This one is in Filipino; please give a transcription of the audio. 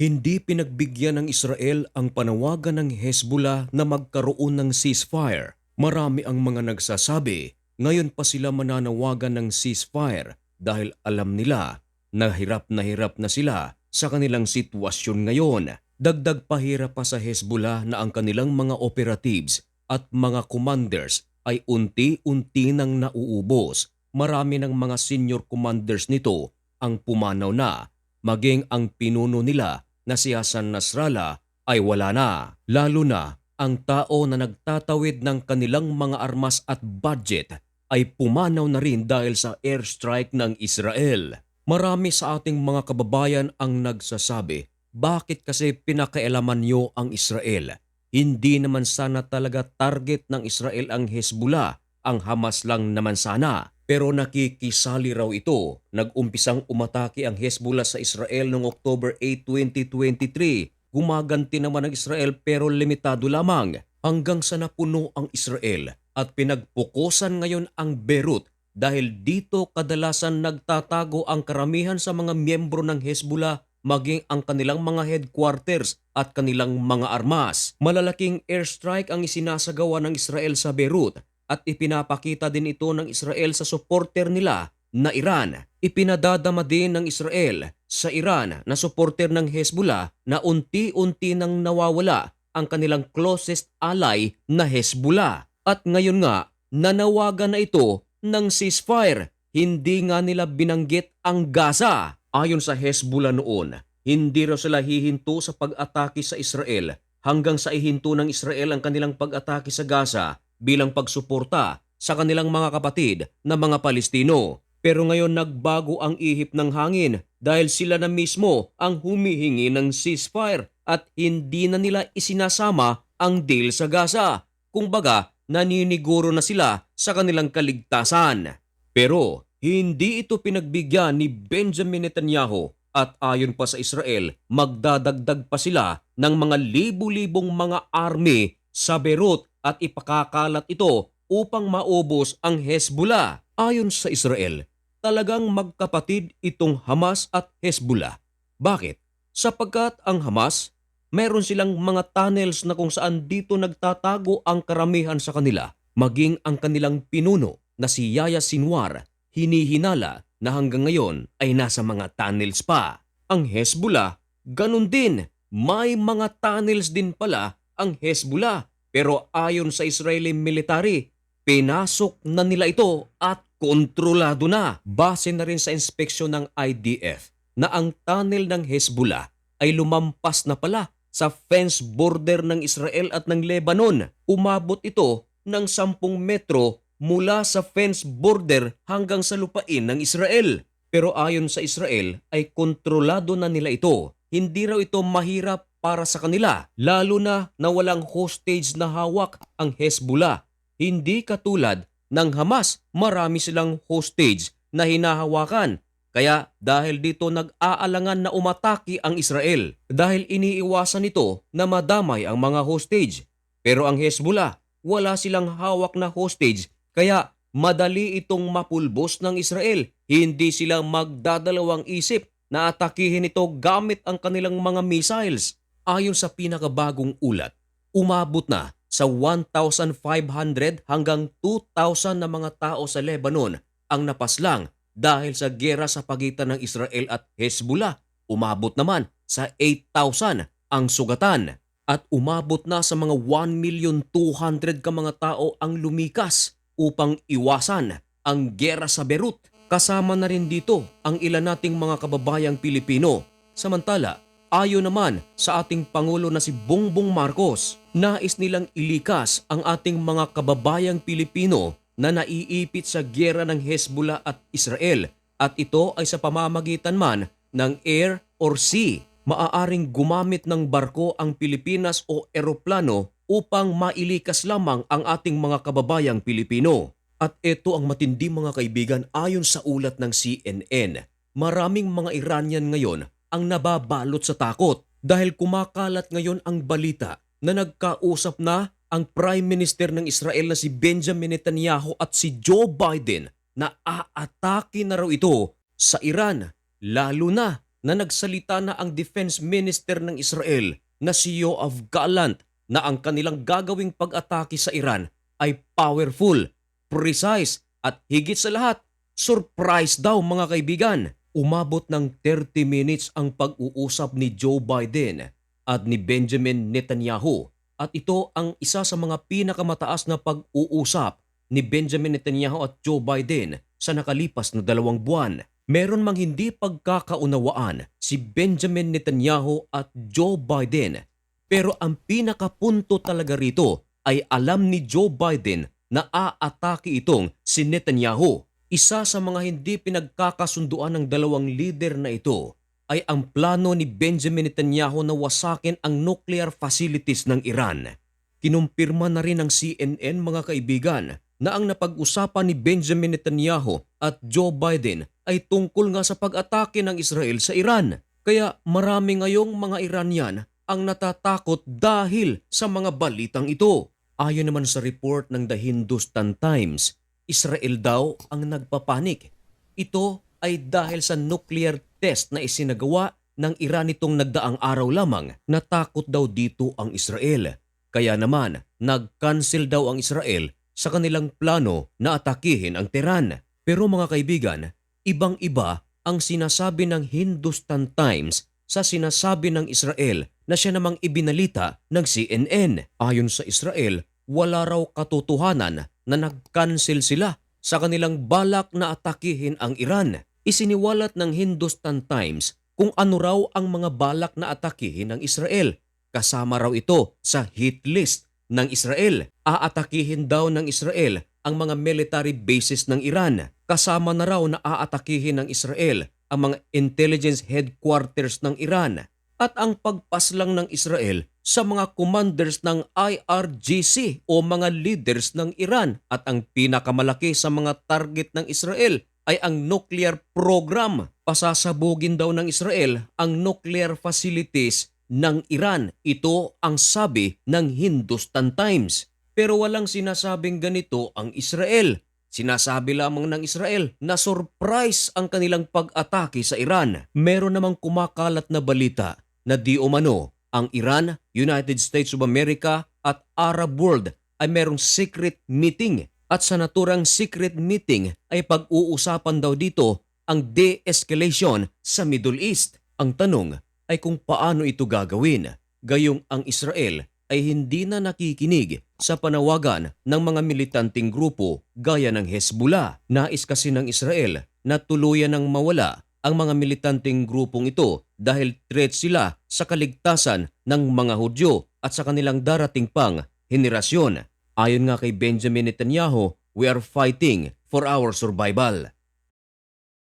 Hindi pinagbigyan ng Israel ang panawagan ng Hezbollah na magkaroon ng ceasefire. Marami ang mga nagsasabi, ngayon pa sila mananawagan ng ceasefire dahil alam nila na hirap na hirap na sila sa kanilang sitwasyon ngayon. Dagdag pahirap pa sa Hezbollah na ang kanilang mga operatives at mga commanders ay unti-unti nang nauubos. Marami ng mga senior commanders nito ang pumanaw na, maging ang pinuno nila na si Hassan Nasrallah ay wala na. Lalo na ang tao na nagtatawid ng kanilang mga armas at budget ay pumanaw na rin dahil sa airstrike ng Israel. Marami sa ating mga kababayan ang nagsasabi, bakit kasi pinakailaman nyo ang Israel? Hindi naman sana talaga target ng Israel ang Hezbollah, ang Hamas lang naman sana. Pero nakikisali raw ito. Nag-umpisang umatake ang Hezbollah sa Israel noong October 8, 2023. Gumaganti naman ang Israel pero limitado lamang hanggang sa napuno ang Israel at pinagpukusan ngayon ang Beirut dahil dito kadalasan nagtatago ang karamihan sa mga miyembro ng Hezbollah maging ang kanilang mga headquarters at kanilang mga armas. Malalaking airstrike ang isinasagawa ng Israel sa Beirut at ipinapakita din ito ng Israel sa supporter nila na Iran. Ipinadadama din ng Israel sa Iran na supporter ng Hezbollah na unti-unti nang nawawala ang kanilang closest ally na Hezbollah. At ngayon nga, nanawagan na ito ng ceasefire. Hindi nga nila binanggit ang Gaza. Ayon sa Hezbollah noon, hindi raw sila hihinto sa pag-atake sa Israel hanggang sa ihinto ng Israel ang kanilang pag-atake sa Gaza bilang pagsuporta sa kanilang mga kapatid na mga Palestino. Pero ngayon nagbago ang ihip ng hangin dahil sila na mismo ang humihingi ng ceasefire at hindi na nila isinasama ang deal sa Gaza. Kung baga, naniniguro na sila sa kanilang kaligtasan. Pero hindi ito pinagbigyan ni Benjamin Netanyahu at ayon pa sa Israel, magdadagdag pa sila ng mga libu-libong mga army sa Beirut at ipakakalat ito upang maubos ang Hezbollah. Ayon sa Israel, talagang magkapatid itong Hamas at Hezbollah. Bakit? Sapagkat ang Hamas, meron silang mga tunnels na kung saan dito nagtatago ang karamihan sa kanila, maging ang kanilang pinuno na si Yaya Sinwar hinihinala na hanggang ngayon ay nasa mga tunnels pa. Ang Hezbollah, ganun din. May mga tunnels din pala ang Hezbollah. Pero ayon sa Israeli military, pinasok na nila ito at kontrolado na. Base na rin sa inspeksyon ng IDF na ang tunnel ng Hezbollah ay lumampas na pala sa fence border ng Israel at ng Lebanon. Umabot ito ng 10 metro mula sa fence border hanggang sa lupain ng Israel. Pero ayon sa Israel ay kontrolado na nila ito. Hindi raw ito mahirap para sa kanila, lalo na na walang hostage na hawak ang Hezbollah. Hindi katulad ng Hamas, marami silang hostage na hinahawakan. Kaya dahil dito nag-aalangan na umataki ang Israel dahil iniiwasan nito na madamay ang mga hostage. Pero ang Hezbollah, wala silang hawak na hostage kaya madali itong mapulbos ng Israel. Hindi sila magdadalawang isip na atakihin ito gamit ang kanilang mga missiles. Ayon sa pinakabagong ulat, umabot na sa 1,500 hanggang 2,000 na mga tao sa Lebanon ang napaslang dahil sa gera sa pagitan ng Israel at Hezbollah. Umabot naman sa 8,000 ang sugatan at umabot na sa mga 1,200,000 ka mga tao ang lumikas upang iwasan ang gera sa Beirut. Kasama na rin dito ang ilan nating mga kababayang Pilipino. Samantala, ayon naman sa ating Pangulo na si Bongbong Marcos, nais nilang ilikas ang ating mga kababayang Pilipino na naiipit sa gera ng Hezbollah at Israel at ito ay sa pamamagitan man ng air or sea. Maaaring gumamit ng barko ang Pilipinas o eroplano upang mailikas lamang ang ating mga kababayang Pilipino. At ito ang matindi mga kaibigan ayon sa ulat ng CNN. Maraming mga Iranian ngayon ang nababalot sa takot dahil kumakalat ngayon ang balita na nagkausap na ang Prime Minister ng Israel na si Benjamin Netanyahu at si Joe Biden na aatake na raw ito sa Iran. Lalo na na nagsalita na ang Defense Minister ng Israel na si Yoav Gallant na ang kanilang gagawing pag-atake sa Iran ay powerful, precise at higit sa lahat, surprise daw mga kaibigan. Umabot ng 30 minutes ang pag-uusap ni Joe Biden at ni Benjamin Netanyahu at ito ang isa sa mga pinakamataas na pag-uusap ni Benjamin Netanyahu at Joe Biden sa nakalipas na dalawang buwan. Meron mang hindi pagkakaunawaan si Benjamin Netanyahu at Joe Biden pero ang pinakapunto talaga rito ay alam ni Joe Biden na aatake itong si Netanyahu. Isa sa mga hindi pinagkakasunduan ng dalawang leader na ito ay ang plano ni Benjamin Netanyahu na wasakin ang nuclear facilities ng Iran. Kinumpirma na rin ng CNN mga kaibigan na ang napag-usapan ni Benjamin Netanyahu at Joe Biden ay tungkol nga sa pag-atake ng Israel sa Iran. Kaya marami ngayong mga Iranian ang natatakot dahil sa mga balitang ito. Ayon naman sa report ng The Hindustan Times, Israel daw ang nagpapanik. Ito ay dahil sa nuclear test na isinagawa ng Iran nitong nagdaang araw lamang. Natakot daw dito ang Israel. Kaya naman, nag-cancel daw ang Israel sa kanilang plano na atakihin ang Tehran. Pero mga kaibigan, ibang-iba ang sinasabi ng Hindustan Times sa sinasabi ng Israel na siya namang ibinalita ng CNN. Ayon sa Israel, wala raw katotohanan na nag-cancel sila sa kanilang balak na atakihin ang Iran. Isiniwalat ng Hindustan Times kung ano raw ang mga balak na atakihin ng Israel. Kasama raw ito sa hit list ng Israel. Aatakihin daw ng Israel ang mga military bases ng Iran. Kasama na raw na aatakihin ng Israel ang mga intelligence headquarters ng Iran at ang pagpaslang ng Israel sa mga commanders ng IRGC o mga leaders ng Iran at ang pinakamalaki sa mga target ng Israel ay ang nuclear program. Pasasabugin daw ng Israel ang nuclear facilities ng Iran. Ito ang sabi ng Hindustan Times. Pero walang sinasabing ganito ang Israel. Sinasabi lamang ng Israel na surprise ang kanilang pag-atake sa Iran. Meron namang kumakalat na balita na di umano ang Iran, United States of America at Arab world ay merong secret meeting at sa naturang secret meeting ay pag-uusapan daw dito ang de-escalation sa Middle East. Ang tanong ay kung paano ito gagawin. Gayong ang Israel ay hindi na nakikinig sa panawagan ng mga militanteng grupo gaya ng Hezbollah. Nais kasi ng Israel na tuluyan ng mawala ang mga militanteng grupong ito dahil threat sila sa kaligtasan ng mga Hudyo at sa kanilang darating pang henerasyon. Ayon nga kay Benjamin Netanyahu, we are fighting for our survival.